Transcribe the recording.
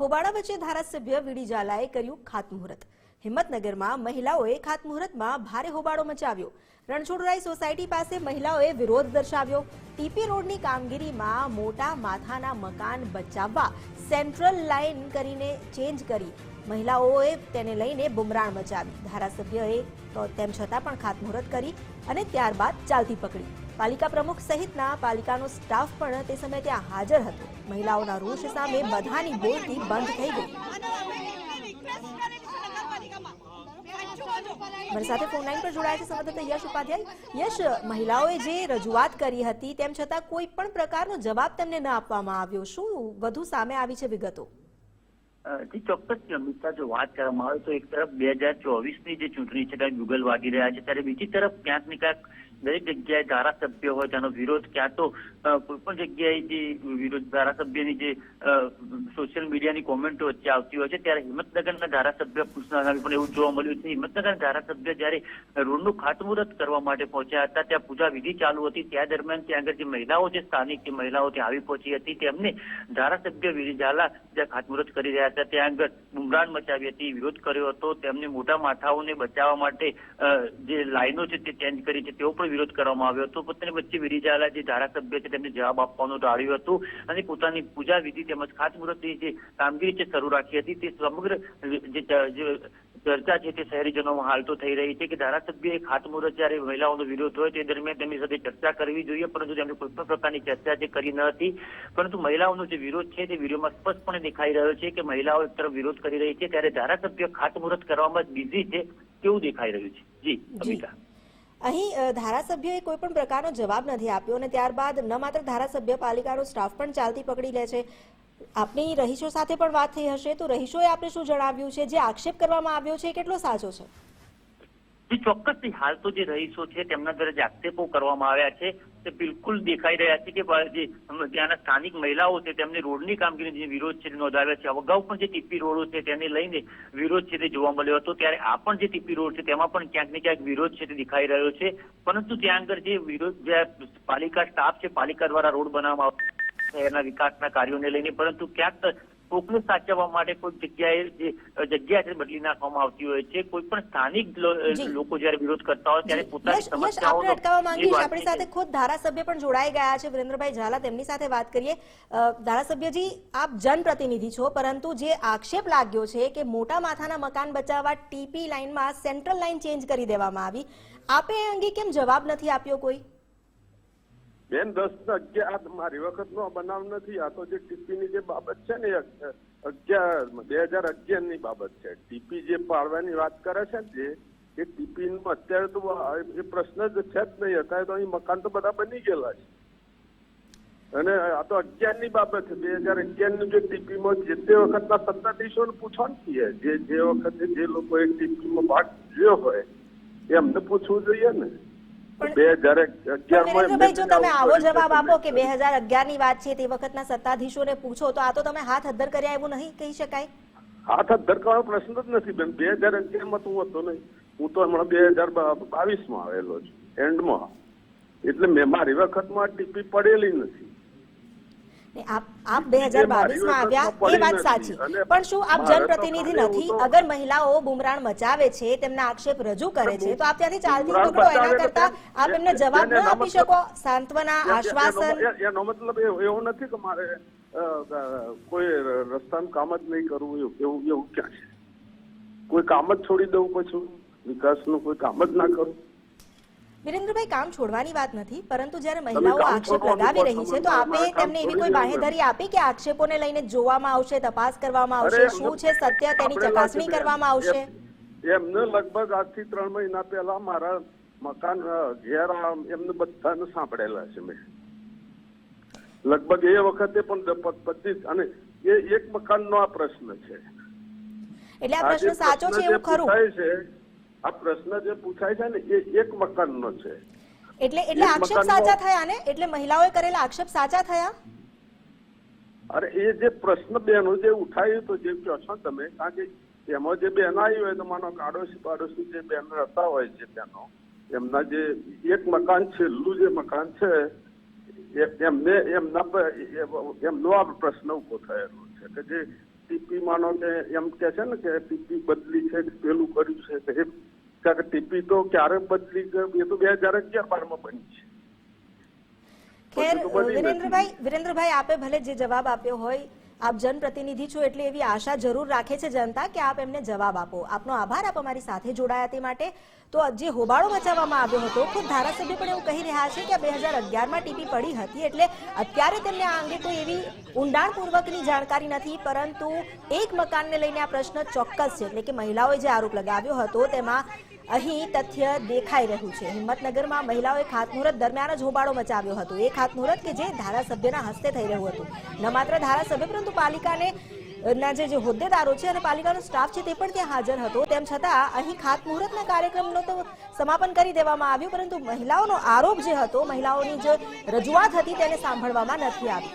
હોબાળા વચ્ચે ધારાસભ્ય વીડી ઝાલાએ કર્યું ખાતમુહૂર્ત. હિંમતનગરમાં મહિલાઓએ ખાતમુહૂર્તમાં ભારે હોબાળો મચાવ્યો. રણછોડરાય સોસાયટી પાસે મહિલાઓએ વિરોધ દર્શાવ્યો. ટીપી રોડની કામગીરીમાં મોટા માથાના મકાન બચાવવા સેન્ટ્રલ લાઇન કરીને ચેન્જ કરી. મહિલાઓએ તેને લઈને બુમરાણ મચાવી. ધારાસભ્યએ તો તેમ છતાં પણ ખાતમુહૂર્ત કરી અને ત્યારબાદ ચાલતી પકડી. પાલિકા પ્રમુખ સહિતના પાલિકાનો સ્ટાફ પણ તે સમયે ત્યાં હાજર હતો. મહિલાઓના રોષ સામે બધાની બોલતી બંધ થઈ ગઈ. મારી સાથે ફોન લાઈન પર જોડાયા છે સંવાદદાતા યશ ઉપાધ્યાય. યશ, મહિલાઓએ જે રજૂઆત કરી હતી, તેમ છતાં કોઈ પણ પ્રકારનો જવાબ તેમને ન આપવામાં આવ્યો. શું વધુ સામે આવી છે વિગતો? જી, ચોક્કસ અમિતા જો વાત કરવામાં આવે તો એક તરફ બે હજાર ચોવીસની જે ચૂંટણી છે, ત્યારે ગુગલ વાગી રહ્યા છે, ત્યારે બીજી તરફ ક્યાંક ને ક્યાંક દરેક જગ્યાએ ધારાસભ્ય હોય, તેનો વિરોધ ક્યાં તો કોઈ પણ જગ્યાએ જે વિરોધ ધારાસભ્યની જે સોશિયલ મીડિયાની કોમેન્ટો વચ્ચે આવતી હોય છે, ત્યારે હિંમતનગરના ધારાસભ્ય કૃષ્ણ પણ એવું જોવા મળ્યું છે. હિંમતનગરના ધારાસભ્ય જ્યારે રોડનું ખાતમુહૂર્ત કરવા માટે પહોંચ્યા હતા, ત્યાં પૂજા વિધિ ચાલુ હતી. ત્યાં દરમિયાન ત્યાં આગળ જે મહિલાઓ છે, સ્થાનિક જે મહિલાઓ ત્યાં આવી પહોંચી હતી. તેમને ધારાસભ્ય વિધિ ઝાલા જ્યાં ખાતમુહૂર્ત કરી રહ્યા હતા, ત્યાં આગળ બુમરાણ મચાવી હતી, વિરોધ કર્યો હતો. તેમને મોટા માથાઓને બચાવવા માટે જે લાઈનો છે તે ચેન્જ કરી છે તેવો પણ વિરોધ કરવામાં આવ્યો હતો. પોતાની વચ્ચે વિધિ જે ધારાસભ્ય છે તેમને જવાબ આપવાનું ટાળ્યું હતું અને પોતાની પૂજા વિધિ તેમજ ખાતમુહૂર્તની જે કામગીરી છે શરૂ રાખી હતી. તે સમગ્ર જે જે ચર્ચા છે તે શહેરીજનોમાં હાલ તો થઈ રહી છે કે ધારાસભ્યએ ખાતમુહૂર્ત જ્યારે મહિલાઓનો વિરોધ હોય તે દરમિયાન તેમની સાથે ચર્ચા કરવી જોઈએ પરંતુ તેમણે કોઈ પણ પ્રકારની ચર્ચા જે કરી ન હતી. પરંતુ મહિલાઓનો જે વિરોધ છે તે વિડીયોમાં સ્પષ્ટપણે દેખાઈ રહ્યો છે કે મહિલાઓ એક તરફ વિરોધ કરી રહી છે ત્યારે ધારાસભ્ય ખાતમુહૂર્ત કરવામાં જ બિઝી છે તેવું દેખાઈ રહ્યું છે. જી. અમિતા. અહીં ધારાસભ્યએ કોઈ પણ પ્રકારનો જવાબ નથી આપ્યો અને ત્યારબાદ ન માત્ર ધારાસભ્ય, પાલિકાનો સ્ટાફ પણ ચાલતી પકડી લે છે. આપની રહીશો સાથે પણ વાત થઈ હશે તો રહીશોએ આપણે શું જણાવ્યું છે? જે આક્ષેપ કરવામાં આવ્યો છે કેટલો સાચો છે? ચોક્કસથી. હાલ તો જે રહીશો છે તેમના દ્વારા જે આક્ષેપો કરવામાં આવ્યા છે. તે બિલકુલ દેખાઈ રહ્યા છે કે જે ત્યાંના સ્થાનિક મહિલાઓ છે, તેમને રોડની કામગીરી જે વિરોધ છે નોંધાવ્યા છે. અગાઉ પણ જે ટીપી રોડો છે તેને લઈને વિરોધ છે તે જોવા મળ્યો હતો. ત્યારે આ પણ જે ટીપી રોડ છે તેમાં પણ ક્યાંક ને ક્યાંક વિરોધ છે તે દેખાઈ રહ્યો છે. પરંતુ ત્યાં આગળ જે વિરોધ પાલિકા સ્ટાફ છે, પાલિકા દ્વારા રોડ બનાવવામાં આવ્યો શહેરના વિકાસના કાર્યોને લઈને, પરંતુ ક્યાંક કોકને સાચવવા માટે કોઈ જગ્યાએ જે જગ્યા છે બદલી નાખવામાં આવતી હોય છે કોઈ પણ સ્થાનિક લોકો જ્યારે વિરોધ કરતા હોય ત્યારે પોતાની સમસ્યાઓનો અટકાવવા જે માંગીશ આપણી સાથે ખુદ ધારાસભ્ય પણ જોડાઈ ગયા છે. વિરેન્દ્રભાઈ ઝાલા તેમની સાથે વાત કરીએ. ધારાસભ્યજી આપ જનપ્રતિનિધિ છો પરંતુ જે આક્ષેપ લાગ્યો છે કે મોટા માથાના મકાન બચાવવા ટીપી લાઇનમાં સેન્ટ્રલ લાઇન ચેન્જ કરી દેવામાં આવી આપે એ અંગે કેમ જવાબ નથી આપ્યો કોઈ? બેન, દસ અગિયાર મારી વખત નો બનાવ નથી. આ તો જે ટીપી ની જે બાબત છે ને અગિયાર, બે હજાર અગિયારની બાબત છે. ટીપી જે પાડવાની વાત કરે છે ને જે, એ ટીપી નું અત્યારે તો એ પ્રશ્ન જ છે જ નહીં. અત્યારે તો અહીં મકાન તો બધા બની ગયેલા છે. અને આ તો અગિયારની બાબત છે. બે હજાર અગિયારનું જે ટીપી માં જે તે વખતના સત્તાધીશો પૂછવાનું છીએ જે જે વખતે જે લોકો એ ટીપી માં ભાગ લીધો હોય, એ અમને પૂછવું જોઈએ ને. જો તમે આવો જવાબ આપો કે બે હજાર અગિયારની વાત છે તે વખતના સત્તાધીશોને પૂછો તો આ તો તમે હાથ હદ્દર કર્યા એવું નહીં કહી શકાય? હાથ હાથ કરવાનો પ્રશ્ન જ નથી બેન. બે હજાર અગિયારમાં તો હું હતો નહીં. હું તો હમણાં બે હજાર બાવીસમાં આવેલો છું એન્ડમાં. એટલે મેં મારી વખતમાં ટીપી પડેલી નથી. આપ આપ બે હજાર બાવીસમાં આવ્યા એ વાત સાચી. પણ શું આપ જનપ્રતિનિધિ નથી? અગર મહિલાઓ બુમરાણ મચાવે છે તેમના આક્ષેપ રજૂ કરે છે તો આપ ત્યાંથી ચાલતી પકડો એના કરતા આપ એમને જવાબ ન આપી શકો સાંત્વના આશ્વાસન? એનો- મતલબ એવો નથી કે મારે કોઈ રસ્તાનું કામ જ નહીં કરવું એવું એવું એવું ક્યાં છે? કોઈ કામ જ છોડી દઉં પછી? વિકાસનું કોઈ કામ જ ના કરું? વિરેન્દ્રભાઈ કામ છોડવાની વાત નથી પરંતુ જ્યારે મહિલાઓ આક્ષેપ લગાવી રહી છે તો આપે તેમને એવી કોઈ બાહેધરી આપી કે આક્ષેપોને લઈને જોવામાં આવશે તપાસ કરવામાં આવશે શું છે સત્ય તેની ચકાસણી કરવામાં આવશે? એમને લગભગ આજથી ત્રણ મહિના પહેલા મારા મકાન ઘેર એમને બધાને સાંભળેલા છે મેં. લગભગ એ વખતે પણ દ- પ- બધી જ- અને એ એક મકાનનો આ પ્રશ્ન છે. એટલે આ પ્રશ્ન સાચો છે એવું ખરું? છે આ પ્રશ્ન જે પૂછાય છે ને એ એક મકાનનો છે. એટલે એટલે આક્ષેપ સાચા થયા ને? એટલે મહિલાઓએ કરેલા આક્ષેપ સાચા થયા? અરે એ જે પ્રશ્ન બેનો જે ઉઠાવ્યું તો જેમ કહો છો તમે કારણ કે એમાં જે બેન આવી હોય તો માનો આડોશી પાડોશી જે બેન રહેતા હોય છે બેનો એમના જે એક મકાન છેલ્લું જે મકાન છે એમને એમના એમનો આ પ્રશ્ન ઊભો થયેલો છે કે જે ટીપી માનો કે એમ કે છે ને કે ટીપી બદલી છે પેલું કર્યું છે કે ટીપી તો ક્યારે બદલી એ તો બે હજાર અગિયાર બારમાં બની છે. ખેર પછી તો બની નથી. વિરેન્દ્રભાઈ વિરેન્દ્રભાઈ આપે ભલે જે જવાબ આપ્યો હોય આપ જનપ્રતિનિધિ છો એટલે એવી આશા જરૂર રાખે છે જનતા કે આપ એમને જવાબ આપો. આપનો આભાર આપ અમારી સાથે જોડાયા તે માટે. તો જે હોબાળો મચાવવામાં આવ્યો હતો ખુદ ધારાસભ્ય પણ એવું કહી રહ્યા છે કે બે હજાર અગિયારમાં ટીપી પડી હતી એટલે અત્યારે તેમને આ અંગે કોઈ એવી ઊંડાણપૂર્વકની જાણકારી નથી પરંતુ એક મકાનને લઈને આ પ્રશ્ન ચોક્કસ છે. એટલે કે મહિલાઓએ જે આરોપ લગાવ્યો હતો તેમાં અહીં તથ્ય દેખાઈ રહ્યું છે. હિંમતનગરમાં મહિલાઓએ ખાતમુહૂર્ત દરમિયાન જ હોબાળો મચાવ્યો હતો. એ ખાતમુહૂર્ત કે જે ધારાસભ્યના હસ્તે થઈ રહ્યું હતું. ન માત્ર ધારાસભ્ય, પરંતુ પાલિકાને જે જે હોદ્દેદારો છે અને પાલિકાનો સ્ટાફ છે તે પણ ત્યાં હાજર હતો. તેમ છતાં અહીં ખાતમુહૂર્તના કાર્યક્રમનો તો સમાપન કરી દેવામાં આવ્યું, પરંતુ મહિલાઓનો આરોપ જે હતો, મહિલાઓની જે રજૂઆત હતી તેને સાંભળવામાં નથી આવી.